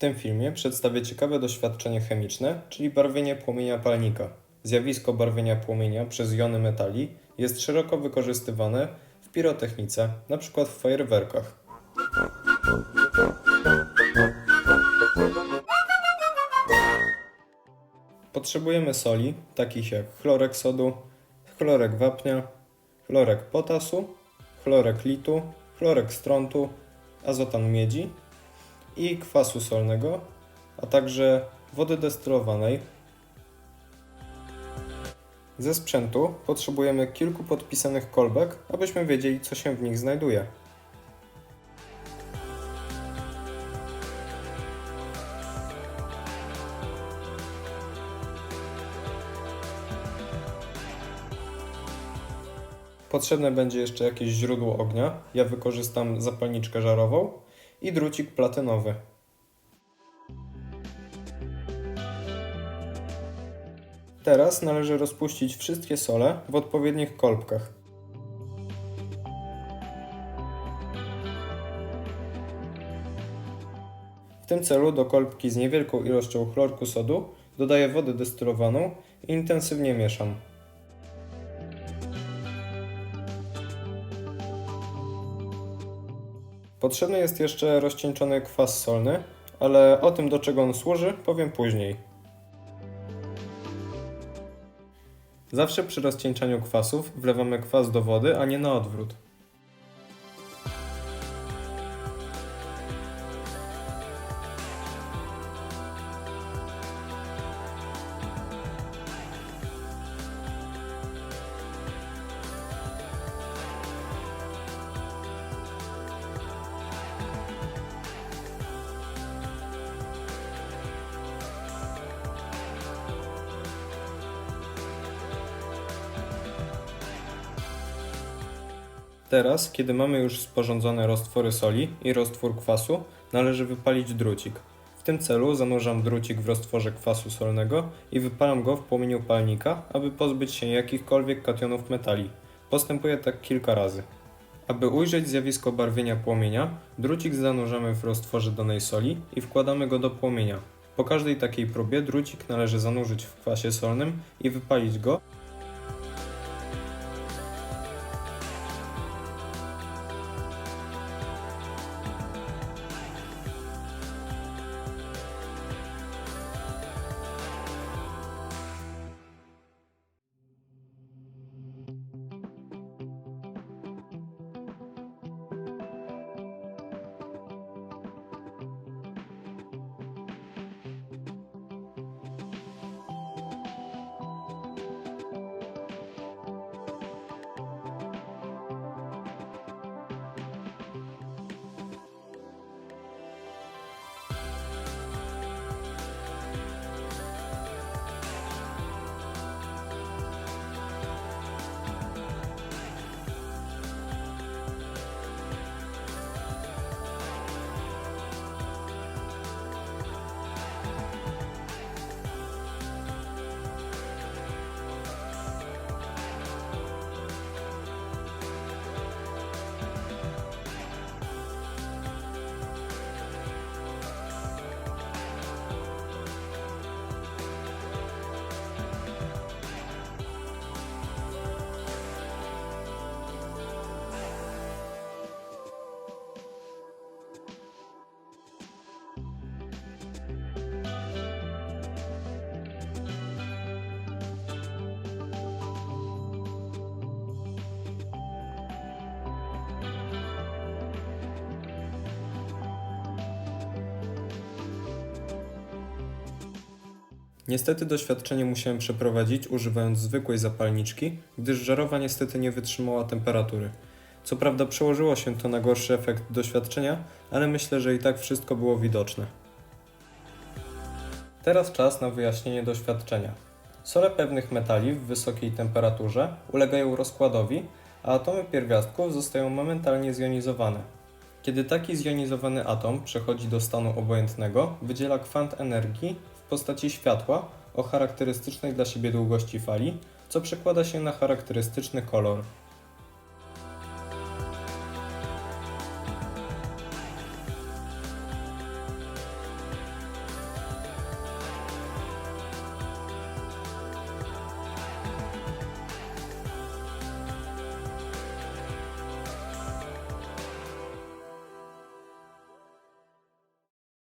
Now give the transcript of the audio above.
tym filmie przedstawię ciekawe doświadczenie chemiczne, czyli barwienie płomienia palnika. Zjawisko barwienia płomienia przez jony metali jest szeroko wykorzystywane w pirotechnice, np. w fajerwerkach. Potrzebujemy soli, takich jak chlorek sodu, chlorek wapnia, chlorek potasu, chlorek litu, chlorek strontu, azotan miedzi i kwasu solnego, a także wody destylowanej. Ze sprzętu potrzebujemy kilku podpisanych kolbek, abyśmy wiedzieli, co się w nich znajduje. Potrzebne będzie jeszcze jakieś źródło ognia. Ja wykorzystam zapalniczkę żarową i drucik platynowy. Teraz należy rozpuścić wszystkie sole w odpowiednich kolbkach. W tym celu do kolbki z niewielką ilością chlorku sodu dodaję wodę destylowaną i intensywnie mieszam. Potrzebny jest jeszcze rozcieńczony kwas solny, ale o tym do czego on służy powiem później. Zawsze przy rozcieńczaniu kwasów wlewamy kwas do wody, a nie na odwrót. Teraz, kiedy mamy już sporządzone roztwory soli i roztwór kwasu, należy wypalić drucik. W tym celu zanurzam drucik w roztworze kwasu solnego i wypalam go w płomieniu palnika, aby pozbyć się jakichkolwiek kationów metali. Postępuję tak kilka razy. Aby ujrzeć zjawisko barwienia płomienia, drucik zanurzamy w roztworze danej soli i wkładamy go do płomienia. Po każdej takiej próbie drucik należy zanurzyć w kwasie solnym i wypalić go, Niestety doświadczenie musiałem przeprowadzić używając zwykłej zapalniczki, gdyż żarowa niestety nie wytrzymała temperatury. Co prawda przełożyło się to na gorszy efekt doświadczenia, ale myślę, że i tak wszystko było widoczne. Teraz czas na wyjaśnienie doświadczenia. Sole pewnych metali w wysokiej temperaturze ulegają rozkładowi, a atomy pierwiastków zostają momentalnie zjonizowane. Kiedy taki zjonizowany atom przechodzi do stanu obojętnego, wydziela kwant energii postaci światła o charakterystycznej dla siebie długości fali, co przekłada się na charakterystyczny kolor.